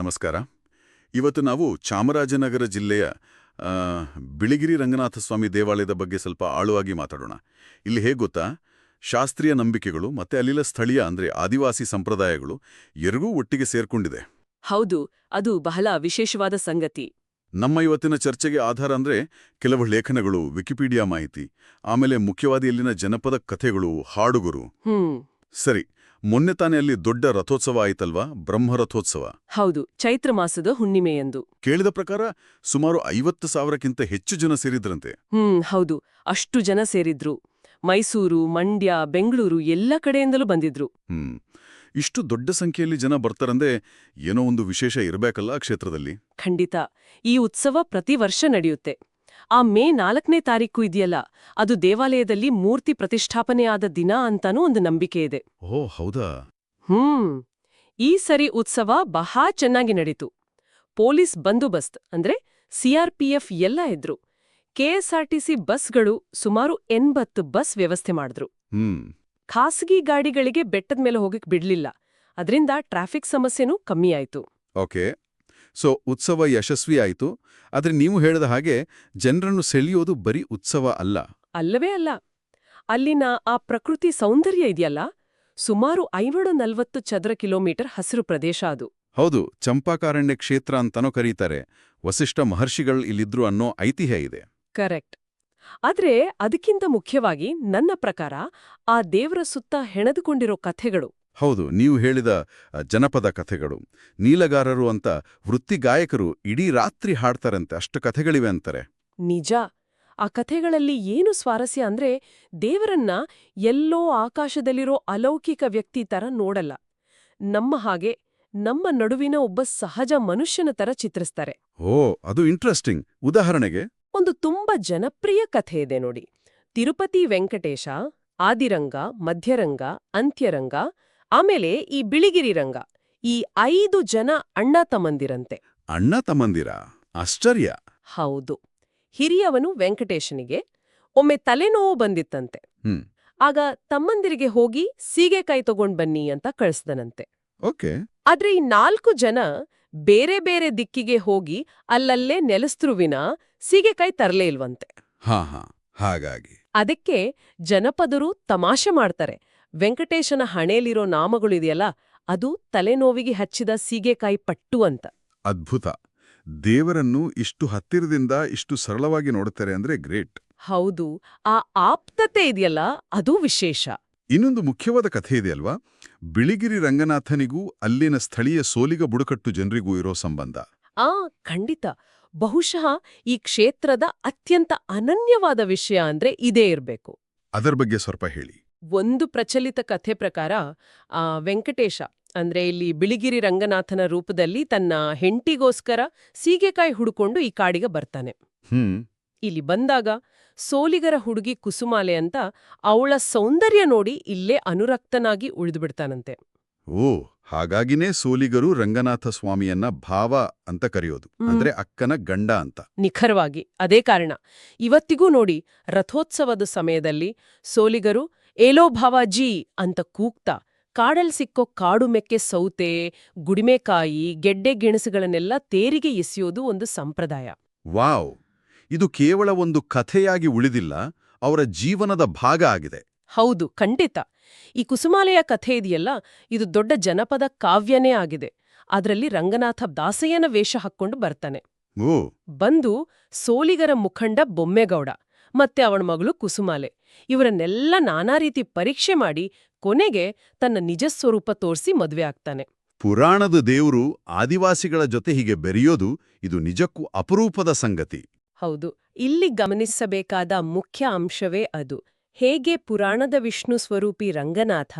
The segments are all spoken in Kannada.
ನಮಸ್ಕಾರ. ಇವತ್ತು ನಾವು ಚಾಮರಾಜನಗರ ಜಿಲ್ಲೆಯ ಬಿಳಿಗಿರಿ ರಂಗನಾಥ ಸ್ವಾಮಿ ದೇವಾಲಯದ ಬಗ್ಗೆ ಸ್ವಲ್ಪ ಆಳವಾಗಿ ಮಾತಾಡೋಣ. ಇಲ್ಲಿ ಹೇಗೆ ಗೊತ್ತಾ? ಶಾಸ್ತ್ರೀಯ ನಂಬಿಕೆಗಳು ಮತ್ತೆ ಅಲ್ಲಿನ ಸ್ಥಳೀಯ ಅಂದ್ರೆ ಆದಿವಾಸಿ ಸಂಪ್ರದಾಯಗಳು ಎರಡೂ ಒಟ್ಟಿಗೆ ಸೇರ್ಕೊಂಡಿದೆ. ಹೌದು ಅದು ಬಹಳ ವಿಶೇಷವಾದ ಸಂಗತಿ. ನಮ್ಮ ಇವತ್ತಿನ ಚರ್ಚೆಗೆ ಆಧಾರ ಅಂದ್ರೆ ಕೆಲವು ಲೇಖನಗಳು ವಿಕಿಪೀಡಿಯಾ ಮಾಹಿತಿ ಆಮೇಲೆ ಮುಖ್ಯವಾದ ಇಲ್ಲಿನ ಜನಪದ ಕಥೆಗಳು ಹಾಡುಗರು. ಹ್ಮ್. ಸರಿ ಮೊನ್ನೆ ತಾನೇ ಅಲ್ಲಿ ದೊಡ್ಡ ರಥೋತ್ಸವ ಆಯ್ತಲ್ವಾ? ಬ್ರಹ್ಮರಥೋತ್ಸವ. ಹೌದು ಚೈತ್ರ ಮಾಸದ ಹುಣ್ಣಿಮೆಯಂದು. ಕೇಳಿದ ಪ್ರಕಾರ ಸುಮಾರು ಐವತ್ತು ಸಾವಿರಕ್ಕಿಂತ ಹೆಚ್ಚು ಜನ ಸೇರಿದ್ರಂತೆ. ಹ್ಮ್ ಹೌದು ಅಷ್ಟು ಜನ ಸೇರಿದ್ರು. ಮೈಸೂರು ಮಂಡ್ಯ ಬೆಂಗಳೂರು ಎಲ್ಲ ಕಡೆಯಿಂದಲೂ ಬಂದಿದ್ರು. ಹ್ಮ್ ಇಷ್ಟು ದೊಡ್ಡ ಸಂಖ್ಯೆಯಲ್ಲಿ ಜನ ಬರ್ತಾರಂದೆ ಏನೋ ಒಂದು ವಿಶೇಷ ಇರಬೇಕಲ್ಲ ಕ್ಷೇತ್ರದಲ್ಲಿ. ಖಂಡಿತ ಈ ಉತ್ಸವ ಪ್ರತಿ ವರ್ಷ ನಡೆಯುತ್ತೆ. ಆ ಮೇ ನಾಲ್ಕನೇ ತಾರೀಕು ಇದೆಯಲ್ಲ ಅದು ದೇವಾಲಯದಲ್ಲಿ ಮೂರ್ತಿ ಪ್ರತಿಷ್ಠಾಪನೆಯಾದ ದಿನ ಅಂತಾನೂ ಒಂದು ನಂಬಿಕೆ ಇದೆ. ಓ ಹೌದಾ? ಹ್ಮ್. ಈ ಸರಿ ಉತ್ಸವ ಬಹಳ ಚೆನ್ನಾಗಿ ನಡೀತು. ಪೊಲೀಸ್ ಬಂದೋಬಸ್ತ್ ಅಂದ್ರೆ ಸಿಆರ್ಪಿಎಫ್ ಎಲ್ಲ ಇದ್ರು. ಕೆಎಸ್ಆರ್ಟಿಸಿ ಬಸ್ಗಳು ಸುಮಾರು ಎಂಬತ್ತು ಬಸ್ ವ್ಯವಸ್ಥೆ ಮಾಡಿದ್ರು. ಖಾಸಗಿ ಗಾಡಿಗಳಿಗೆ ಬೆಟ್ಟದ ಮೇಲೆ ಹೋಗಕ್ ಬಿಡ್ಲಿಲ್ಲ. ಅದರಿಂದ ಟ್ರಾಫಿಕ್ ಸಮಸ್ಯೆನೂ ಕಮ್ಮಿ ಆಯ್ತು. ಓಕೆ. ಸೊ ಉತ್ಸವ ಯಶಸ್ವಿ ಆಯಿತು. ಆದ್ರೆ ನೀವು ಹೇಳಿದ ಹಾಗೆ ಜನರನ್ನು ಸೆಳೆಯೋದು ಬರೀ ಉತ್ಸವ ಅಲ್ಲ. ಅಲ್ಲವೇ ಅಲ್ಲ. ಅಲ್ಲಿನ ಆ ಪ್ರಕೃತಿ ಸೌಂದರ್ಯ ಇದೆಯಲ್ಲ? ಸುಮಾರು ಐವಳು ನಲ್ವತ್ತು ಚದರ ಕಿಲೋಮೀಟರ್ ಹಸಿರು ಪ್ರದೇಶ ಅದು. ಹೌದು ಚಂಪಾಕಾರಣ್ಯ ಕ್ಷೇತ್ರ ಅಂತನೋ ಕರೀತಾರೆ. ವಸಿಷ್ಠ ಮಹರ್ಷಿಗಳು ಇಲ್ಲಿದ್ರು ಅನ್ನೋ ಐತಿಹ್ಯ ಇದೆ. ಕರೆಕ್ಟ್. ಆದ್ರೆ ಅದಕ್ಕಿಂತ ಮುಖ್ಯವಾಗಿ ನನ್ನ ಪ್ರಕಾರ ಆ ದೇವರ ಸುತ್ತ ಹೆಣೆದುಕೊಂಡಿರೋ ಕಥೆಗಳು. ಹೌದು ನೀವು ಹೇಳಿದ ಜನಪದ ಕಥೆಗಳು. ನೀಲಗಾರರು ಅಂತ ವೃತ್ತಿ ಗಾಯಕರು ಇಡೀ ರಾತ್ರಿ ಹಾಡ್ತಾರಂತೆ ಅಷ್ಟು ಕಥೆಗಳಿವೆ ಅಂತಾರೆ. ನಿಜ. ಆ ಕಥೆಗಳಲ್ಲಿ ಏನು ಸ್ವಾರಸ್ಯ ಅಂದ್ರೆ ದೇವರನ್ನ ಎಲ್ಲೋ ಆಕಾಶದಲ್ಲಿರೋ ಅಲೌಕಿಕ ವ್ಯಕ್ತಿ ತರ ನೋಡಲ್ಲ. ನಮ್ಮ ಹಾಗೆ ನಮ್ಮ ನಡುವಿನ ಒಬ್ಬ ಸಹಜ ಮನುಷ್ಯನ ತರ ಚಿತ್ರಿಸ್ತಾರೆ. ಓ ಅದು ಇಂಟ್ರೆಸ್ಟಿಂಗ್. ಉದಾಹರಣೆಗೆ? ಒಂದು ತುಂಬಾ ಜನಪ್ರಿಯ ಕಥೆ ಇದೆ ನೋಡಿ. ತಿರುಪತಿ ವೆಂಕಟೇಶ ಆದಿರಂಗ ಮಧ್ಯರಂಗ ಅಂತ್ಯರಂಗ ಆಮೇಲೆ ಈ ಬಿಳಿಗಿರಿ ರಂಗ ಈ ಐದು ಜನ ಅಣ್ಣ ತಮ್ಮಂದಿರಂತೆ. ಅಣ್ಣ ತಮ್ಮಂದಿರ? ಆಶ್ಚರ್ಯ. ಹೌದು. ಹಿರಿಯವನು ವೆಂಕಟೇಶನಿಗೆ ಒಮ್ಮೆ ತಲೆನೋವು ಬಂದಿತ್ತಂತೆ. ಹ್ಮ್. ಆಗ ತಮ್ಮಂದಿರಿಗೆ ಹೋಗಿ ಸೀಗೆಕಾಯಿ ತಗೊಂಡ್ ಬನ್ನಿ ಅಂತ ಕಳಿಸ್ದನಂತೆ. ಓಕೆ. ಆದ್ರೆ ಈ ನಾಲ್ಕು ಜನ ಬೇರೆ ಬೇರೆ ದಿಕ್ಕಿಗೆ ಹೋಗಿ ಅಲ್ಲಲ್ಲೇ ನೆಲೆಸ್ತ್ರುವಿನ ಸೀಗೆಕಾಯಿ ತರಲೇ ಇಲ್ವಂತೆ. ಹಾ ಹಾ. ಹಾಗಾಗಿ. ಅದಕ್ಕೆ ಜನಪದರು ತಮಾಷೆ ಮಾಡ್ತಾರೆ. ವೆಂಕಟೇಶನ ಹಣೆಯಲ್ಲಿರೋ ನಾಮಗಳಿದೆಯಲ್ಲ ಅದು ತಲೆನೋವಿಗೆ ಹಚ್ಚಿದ ಸೀಗೆಕಾಯಿ ಪಟ್ಟು ಅಂತ. ಅದ್ಭುತ. ದೇವರನ್ನು ಇಷ್ಟು ಹತ್ತಿರದಿಂದ ಇಷ್ಟು ಸರಳವಾಗಿ ನೋಡುತ್ತಾರೆ ಅಂದ್ರೆ ಗ್ರೇಟ್. ಹೌದು ಆ ಆಪ್ತತೆ ಇದೆಯಲ್ಲ ಅದು ವಿಶೇಷ. ಇನ್ನೊಂದು ಮುಖ್ಯವಾದ ಕಥೆ ಇದೆಯಲ್ವಾ ಬಿಳಿಗಿರಿ ರಂಗನಾಥನಿಗೂ ಅಲ್ಲಿನ ಸ್ಥಳೀಯ ಸೋಲಿಗ ಬುಡಕಟ್ಟು ಜನರಿಗೂ ಇರೋ ಸಂಬಂಧ. ಆ ಖಂಡಿತ. ಬಹುಶಃ ಈ ಕ್ಷೇತ್ರದ ಅತ್ಯಂತ ಅನನ್ಯವಾದ ವಿಷಯ ಅಂದ್ರೆ ಇದೇ ಇರಬೇಕು. ಅದರ ಬಗ್ಗೆ ಸ್ವಲ್ಪ ಹೇಳಿ. ಒಂದು ಪ್ರಚಲಿತ ಕಥೆ ಪ್ರಕಾರ ಆ ವೆಂಕಟೇಶ ಅಂದ್ರೆ ಇಲ್ಲಿ ಬಿಳಿಗಿರಿ ರಂಗನಾಥನ ರೂಪದಲ್ಲಿ ತನ್ನ ಹೆಂಟಿಗೋಸ್ಕರ ಸೀಗೆಕಾಯಿ ಹುಡುಕೊಂಡು ಈ ಕಾಡಿಗೆ ಬರ್ತಾನೆ. ಹ್ಮ್. ಇಲ್ಲಿ ಬಂದಾಗ ಸೋಲಿಗರ ಹುಡುಗಿ ಕುಸುಮಾಲೆ ಅಂತ ಅವಳ ಸೌಂದರ್ಯ ನೋಡಿ ಇಲ್ಲೇ ಅನುರಕ್ತನಾಗಿ ಉಳಿದುಬಿಡ್ತಾನಂತೆ. ಓ ಹಾಗಾಗಿನೇ ಸೋಲಿಗರು ರಂಗನಾಥ ಸ್ವಾಮಿಯನ್ನ ಭಾವ ಅಂತ ಕರೆಯೋದು ಅಂದ್ರೆ ಅಕ್ಕನ ಗಂಡ ಅಂತ. ನಿಖರವಾಗಿ ಅದೇ ಕಾರಣ. ಇವತ್ತಿಗೂ ನೋಡಿ ರಥೋತ್ಸವದ ಸಮಯದಲ್ಲಿ ಸೋಲಿಗರು ಏಲೋ ಭಾವಾಜಿ ಅಂತ ಕೂಗ್ತಾ ಕಾಡಲ್ ಸಿಕ್ಕೋ ಕಾಡು ಮೆಕ್ಕೆ ಸೌತೆ ಗುಡಿಮೆಕಾಯಿ ಗೆಡ್ಡೆ ಗೆಣಸುಗಳನ್ನೆಲ್ಲ ತೇರಿಗೆ ಎಸೆಯೋದು ಒಂದು ಸಂಪ್ರದಾಯ. ವಾವ್! ಇದು ಕೇವಲ ಒಂದು ಕಥೆಯಾಗಿ ಉಳಿದಿಲ್ಲ ಅವರ ಜೀವನದ ಭಾಗ ಆಗಿದೆ. ಹೌದು ಖಂಡಿತ. ಈ ಕುಸುಮಾಲೆಯ ಕಥೆ ಇದೆಯಲ್ಲ ಇದು ದೊಡ್ಡ ಜನಪದ ಕಾವ್ಯನೇ ಆಗಿದೆ. ಅದರಲ್ಲಿ ರಂಗನಾಥ ದಾಸಯ್ಯನ ವೇಷ ಹಾಕ್ಕೊಂಡು ಬರ್ತಾನೆ. ಬಂದು ಸೋಲಿಗರ ಮುಖಂಡ ಬೊಮ್ಮೆಗೌಡ ಮತ್ತೆ ಅವನ ಮಗಳು ಕುಸುಮಾಲೆ. ಇವರನ್ನೆಲ್ಲ ನಾನಾ ರೀತಿ ಪರೀಕ್ಷೆ ಮಾಡಿ ಕೊನೆಗೆ ತನ್ನ ನಿಜ ಸ್ವರೂಪ ತೋರಿಸಿ ಮದುವೆ ಆಗ್ತಾನೆ. ಪುರಾಣದ ದೇವರು ಆದಿವಾಸಿಗಳ ಜೊತೆ ಹೀಗೆ ಬೆರೆಯೋದು ಇದು ನಿಜಕ್ಕೂ ಅಪರೂಪದ ಸಂಗತಿ. ಹೌದು ಇಲ್ಲಿ ಗಮನಿಸಬೇಕಾದ ಮುಖ್ಯ ಅಂಶವೇ ಅದು. ಹೇಗೆ ಪುರಾಣದ ವಿಷ್ಣು ಸ್ವರೂಪಿ ರಂಗನಾಥ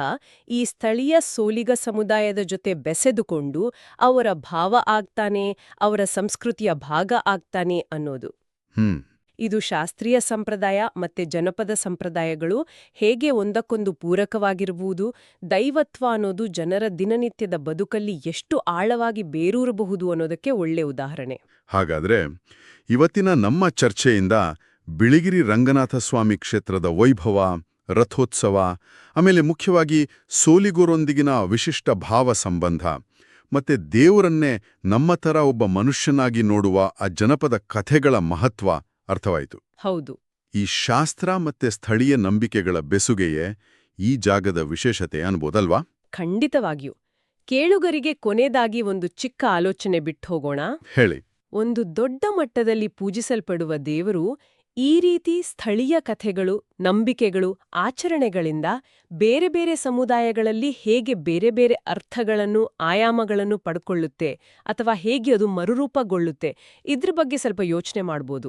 ಈ ಸ್ಥಳೀಯ ಸೋಲಿಗ ಸಮುದಾಯದ ಜೊತೆ ಬೆಸೆದುಕೊಂಡು ಅವರ ಭಾವ ಆಗ್ತಾನೆ ಅವರ ಸಂಸ್ಕೃತಿಯ ಭಾಗ ಆಗ್ತಾನೆ ಅನ್ನೋದು. ಹ್ಮ್. ಇದು ಶಾಸ್ತ್ರೀಯ ಸಂಪ್ರದಾಯ ಮತ್ತೆ ಜನಪದ ಸಂಪ್ರದಾಯಗಳು ಹೇಗೆ ಒಂದಕ್ಕೊಂದು ಪೂರಕವಾಗಿರಬಹುದು ದೈವತ್ವ ಅನ್ನೋದು ಜನರ ದಿನನಿತ್ಯದ ಬದುಕಲ್ಲಿ ಎಷ್ಟು ಆಳವಾಗಿ ಬೇರೂರಬಹುದು ಅನ್ನೋದಕ್ಕೆ ಒಳ್ಳೆ ಉದಾಹರಣೆ. ಹಾಗಾದ್ರೆ ಇವತ್ತಿನ ನಮ್ಮ ಚರ್ಚೆಯಿಂದ ಬಿಳಿಗಿರಿ ರಂಗನಾಥ ಸ್ವಾಮಿ ಕ್ಷೇತ್ರದ ವೈಭವ, ರಥೋತ್ಸವ, ಆಮೇಲೆ ಮುಖ್ಯವಾಗಿ ಸೋಲಿಗೂರೊಂದಿಗಿನ ವಿಶಿಷ್ಟ ಭಾವ ಸಂಬಂಧ ಮತ್ತೆ ದೇವರನ್ನೇ ನಮ್ಮ ಥರ ಒಬ್ಬ ಮನುಷ್ಯನಾಗಿ ನೋಡುವ ಆ ಜನಪದ ಕಥೆಗಳ ಮಹತ್ವ ಅರ್ಥವಾಯಿತು. ಹೌದು. ಈ ಶಾಸ್ತ್ರ ಮತ್ತೆ ಸ್ಥಳೀಯ ನಂಬಿಕೆಗಳ ಬೆಸುಗೆಯೇ ಈ ಜಾಗದ ವಿಶೇಷತೆ ಅನ್ಬೋದಲ್ವಾ? ಖಂಡಿತವಾಗಿಯೂ. ಕೇಳುಗರಿಗೆ ಕೊನೆದಾಗಿ ಒಂದು ಚಿಕ್ಕ ಆಲೋಚನೆ ಬಿಟ್ಟು ಹೋಗೋಣ. ಹೇಳಿ. ಒಂದು ದೊಡ್ಡ ಮಟ್ಟದಲ್ಲಿ ಪೂಜಿಸಲ್ಪಡುವ ದೇವರು ಈ ರೀತಿ ಸ್ಥಳೀಯ ಕಥೆಗಳು ನಂಬಿಕೆಗಳು ಆಚರಣೆಗಳಿಂದ ಬೇರೆ ಬೇರೆ ಸಮುದಾಯಗಳಲ್ಲಿ ಹೇಗೆ ಬೇರೆ ಬೇರೆ ಅರ್ಥಗಳನ್ನು ಆಯಾಮಗಳನ್ನು ಪಡ್ಕೊಳ್ಳುತ್ತೆ ಅಥವಾ ಹೇಗೆ ಅದು ಮರುರೂಪಗೊಳ್ಳುತ್ತೆ ಇದ್ರ ಬಗ್ಗೆ ಸ್ವಲ್ಪ ಯೋಚನೆ ಮಾಡ್ಬೋದು.